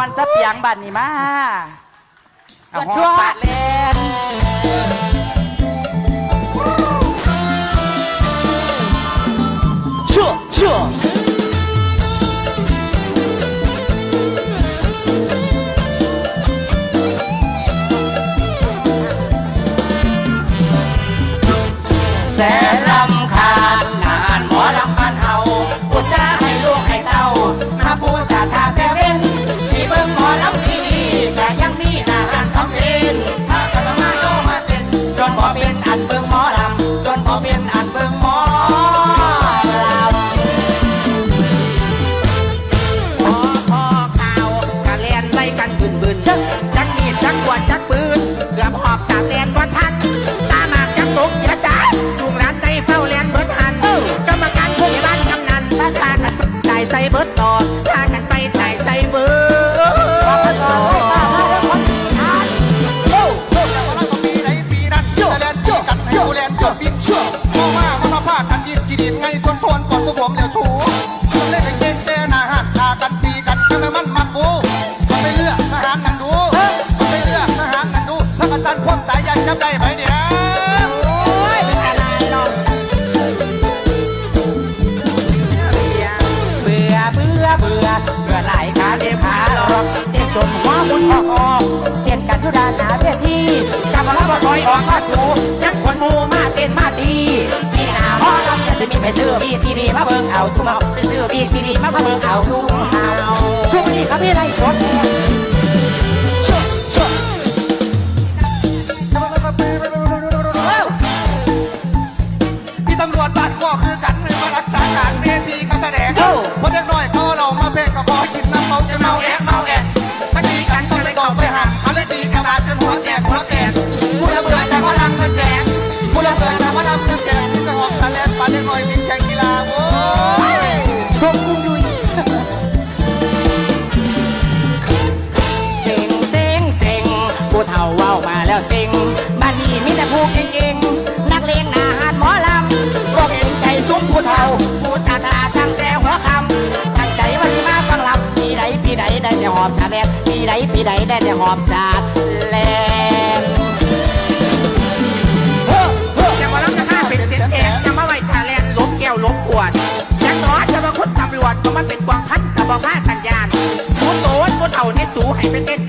วนจะเปียงบัดนี่มาเอาชั่วหอฟาดเล่นชั่วชั่วแสนลำค จักมีดจักวดจักปืนเกือบหอบกะเลียนบ่ทัน ตาหมากจักตกอย่าจ้าจุงหลานใจเฝ้าเลียนเบิดหันกรรมการผู้ใหญ่บ้านกำนันมาทากันตายใส่เบิดต่อ ตายยันจับได้ไหมเนี่ยเบื่อเบื่อเบื่อเบื่อหลายขาเด็บขาหลอกเด็กจนหัวมุนออกออกเต้นกันทุดานหนาเวทีจำมาแล้วก็คอยออกมาถูยังคนมูมาเต้นมาดีพี่หาหมอลำจะมีไปซื้อบีซีดีมาเบิ่งเอาซุ่มเอาไปซื้อบีซีดีมาเบิ่งเอาซุ่มเอาช่วงนี้ครับพี่ไรสด ตำรวจบ้านก็คือกันไม่มารักษาการเวทีการแสดงพอเด็กน้อยเขาเรามาเพลงก็พอกินน้ำเมาจะเมาแอะเมาแอะถ้าดีกันก็เลยบอกไปห่างเขาเลยดีกระบาดจนหัวแตกหัวแตกพูดระเบิดแต่ว่าลำกันแสงพูดระเบิดแต่ว่าลำกันแสงนี่จะหอบสาแลนปาเด็กน้อยวิ่งแข่งกีฬาโว้ยชมกุ้งยุยเซ็งเซ็งเซ็งผู้เฒ่าเว้ามาแล้วเซ็งบ้านนี้มีแต่ผู้เก่งๆนักเใดได้แต่หอมชาแลนปีใดปีใดได้แต่หอมชาแลนจะมารับจะฆ่าเป็นเสียงแองจะมาไว้ทาแลนล้มแก้วล้มขวดอย่างน้อยจะมาคุดตำรวจก็มันเป็นกวางพันกับบ่ผ้ากันยานหมูโตนผู้เฒ่าเนี่ยสูให้เป็นเต้น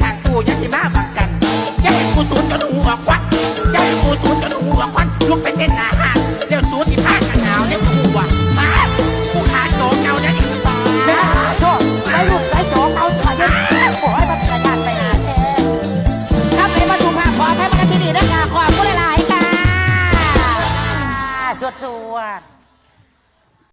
ให้